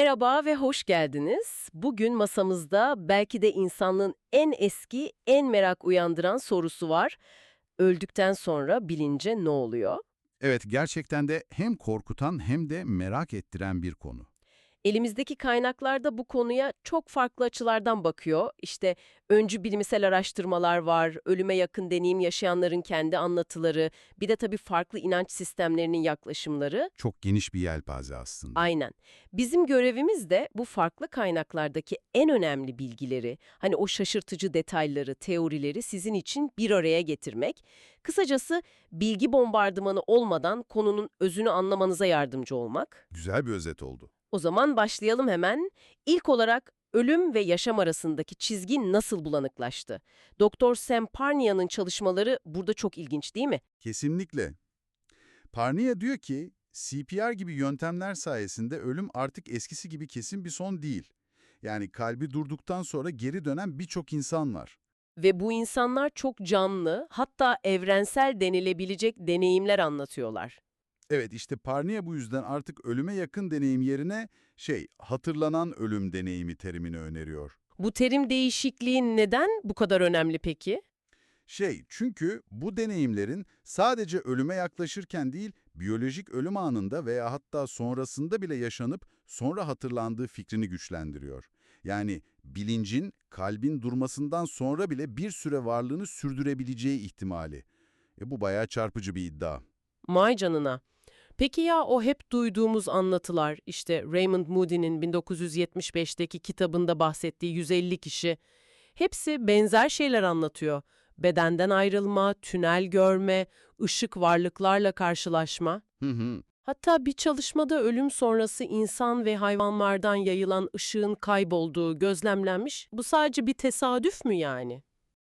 Merhaba ve hoş geldiniz. Bugün masamızda belki de insanlığın en eski, en merak uyandıran sorusu var. Öldükten sonra bilince ne oluyor? Evet, gerçekten de hem korkutan hem de merak ettiren bir konu. Elimizdeki kaynaklarda bu konuya çok farklı açılardan bakıyor. İşte öncü bilimsel araştırmalar var, ölüme yakın deneyim yaşayanların kendi anlatıları, bir de tabii farklı inanç sistemlerinin yaklaşımları. Çok geniş bir yelpaze aslında. Aynen. Bizim görevimiz de bu farklı kaynaklardaki en önemli bilgileri, hani o şaşırtıcı detayları, teorileri sizin için bir araya getirmek. Kısacası bilgi bombardımanı olmadan konunun özünü anlamanıza yardımcı olmak. Güzel bir özet oldu. O zaman başlayalım hemen. İlk olarak ölüm ve yaşam arasındaki çizgi nasıl bulanıklaştı? Doktor Sam Parnia'nın çalışmaları burada çok ilginç değil mi? Kesinlikle. Parnia diyor ki, CPR gibi yöntemler sayesinde ölüm artık eskisi gibi kesin bir son değil. Yani kalbi durduktan sonra geri dönen birçok insan var. Ve bu insanlar çok canlı, hatta evrensel denilebilecek deneyimler anlatıyorlar. Evet işte Parnia bu yüzden artık ölüme yakın deneyim yerine şey, hatırlanan ölüm deneyimi terimini öneriyor. Bu terim değişikliği neden bu kadar önemli peki? Şey, çünkü bu deneyimlerin sadece ölüme yaklaşırken değil, biyolojik ölüm anında veya hatta sonrasında bile yaşanıp sonra hatırlandığı fikrini güçlendiriyor. Yani bilincin kalbin durmasından sonra bile bir süre varlığını sürdürebileceği ihtimali. E bu bayağı çarpıcı bir iddia. May canına. Peki ya o hep duyduğumuz anlatılar, işte Raymond Moody'nin 1975'teki kitabında bahsettiği 150 kişi, hepsi benzer şeyler anlatıyor. Bedenden ayrılma, tünel görme, ışık varlıklarla karşılaşma. Hı hı. Hatta bir çalışmada ölüm sonrası insan ve hayvanlardan yayılan ışığın kaybolduğu gözlemlenmiş. Bu sadece bir tesadüf mü yani?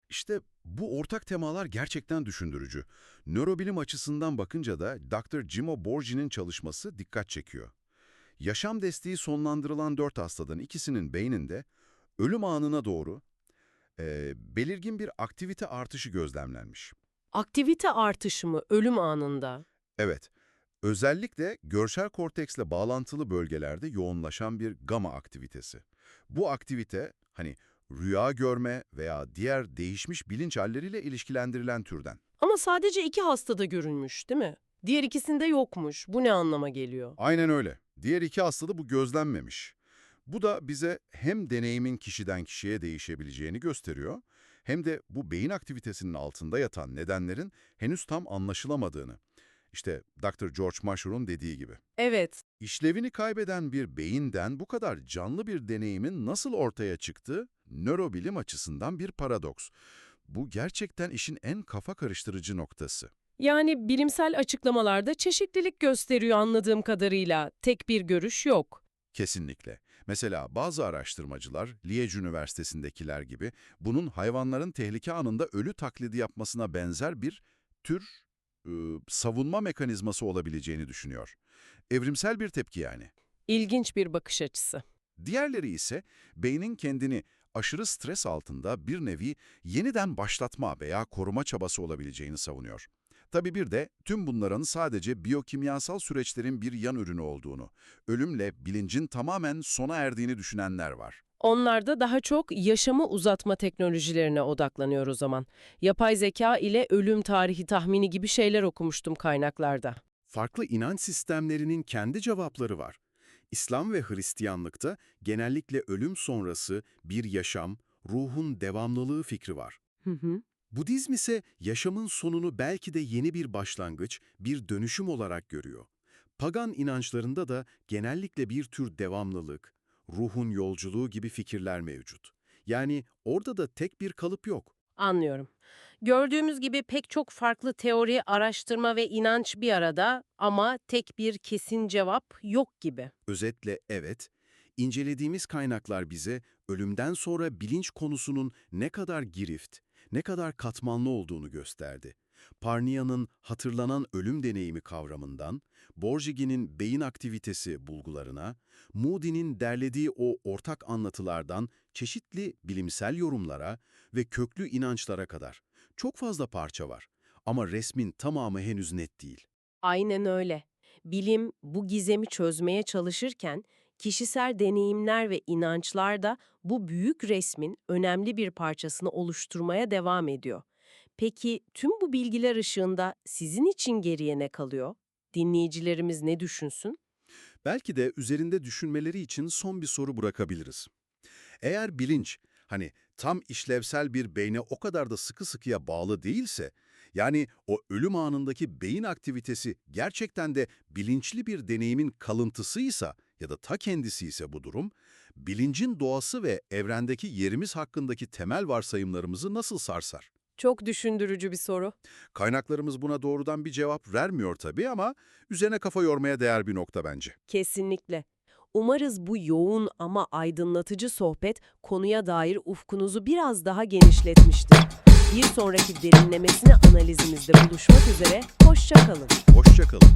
İşte bu ortak temalar gerçekten düşündürücü. Nörobilim açısından bakınca da Dr. Jimo Borgi'nin çalışması dikkat çekiyor. Yaşam desteği sonlandırılan dört hastadan ikisinin beyninde ölüm anına doğru eee, belirgin bir aktivite artışı gözlemlenmiş. Aktivite artışı mı ölüm anında? Evet, özellikle görsel korteksle bağlantılı bölgelerde yoğunlaşan bir gama aktivitesi. Bu aktivite, hani rüya görme veya diğer değişmiş bilinç halleriyle ilişkilendirilen türden. Ama sadece iki hastada görünmüş değil mi? Diğer ikisinde yokmuş. Bu ne anlama geliyor? Aynen öyle. Diğer iki hastada bu gözlenmemiş. Bu da bize hem deneyimin kişiden kişiye değişebileceğini gösteriyor, hem de bu beyin aktivitesinin altında yatan nedenlerin henüz tam anlaşılamadığını. İşte Dr. George Masher'un dediği gibi. Evet. İşlevini kaybeden bir beyinden bu kadar canlı bir deneyimin nasıl ortaya çıktığı, nörobilim açısından bir paradoks. Bu gerçekten işin en kafa karıştırıcı noktası. Yani bilimsel açıklamalarda çeşitlilik gösteriyor anladığım kadarıyla. Tek bir görüş yok. Kesinlikle. Mesela bazı araştırmacılar, Liège Üniversitesi'ndekiler gibi bunun hayvanların tehlike anında ölü taklidi yapmasına benzer bir tür e, savunma mekanizması olabileceğini düşünüyor. Evrimsel bir tepki yani. İlginç bir bakış açısı. Diğerleri ise beynin kendini aşırı stres altında bir nevi yeniden başlatma veya koruma çabası olabileceğini savunuyor. Tabii bir de tüm bunların sadece biyokimyasal süreçlerin bir yan ürünü olduğunu, ölümle bilincin tamamen sona erdiğini düşünenler var. Onlar da daha çok yaşamı uzatma teknolojilerine odaklanıyor o zaman. Yapay zeka ile ölüm tarihi tahmini gibi şeyler okumuştum kaynaklarda. Farklı inanç sistemlerinin kendi cevapları var. İslam ve Hristiyanlıkta genellikle ölüm sonrası bir yaşam, ruhun devamlılığı fikri var. Hı hı. Budizm ise yaşamın sonunu belki de yeni bir başlangıç, bir dönüşüm olarak görüyor. Pagan inançlarında da genellikle bir tür devamlılık, ruhun yolculuğu gibi fikirler mevcut. Yani orada da tek bir kalıp yok. Anlıyorum. Gördüğümüz gibi pek çok farklı teori, araştırma ve inanç bir arada ama tek bir kesin cevap yok gibi. Özetle evet, incelediğimiz kaynaklar bize ölümden sonra bilinç konusunun ne kadar girift, ne kadar katmanlı olduğunu gösterdi. Parnia'nın hatırlanan ölüm deneyimi kavramından, Borgi'nin beyin aktivitesi bulgularına, Moody'nin derlediği o ortak anlatılardan çeşitli bilimsel yorumlara ve köklü inançlara kadar. Çok fazla parça var ama resmin tamamı henüz net değil. Aynen öyle. Bilim bu gizemi çözmeye çalışırken Kişisel deneyimler ve inançlar da bu büyük resmin önemli bir parçasını oluşturmaya devam ediyor. Peki tüm bu bilgiler ışığında sizin için geriye ne kalıyor? Dinleyicilerimiz ne düşünsün? Belki de üzerinde düşünmeleri için son bir soru bırakabiliriz. Eğer bilinç, hani tam işlevsel bir beyne o kadar da sıkı sıkıya bağlı değilse, yani o ölüm anındaki beyin aktivitesi gerçekten de bilinçli bir deneyimin kalıntısıysa ya da ta kendisi ise bu durum, bilincin doğası ve evrendeki yerimiz hakkındaki temel varsayımlarımızı nasıl sarsar? Çok düşündürücü bir soru. Kaynaklarımız buna doğrudan bir cevap vermiyor tabii ama üzerine kafa yormaya değer bir nokta bence. Kesinlikle. Umarız bu yoğun ama aydınlatıcı sohbet konuya dair ufkunuzu biraz daha genişletmiştir. Bir sonraki derinlemesine analizimizde buluşmak üzere, hoşça kalın. Hoşçakalın.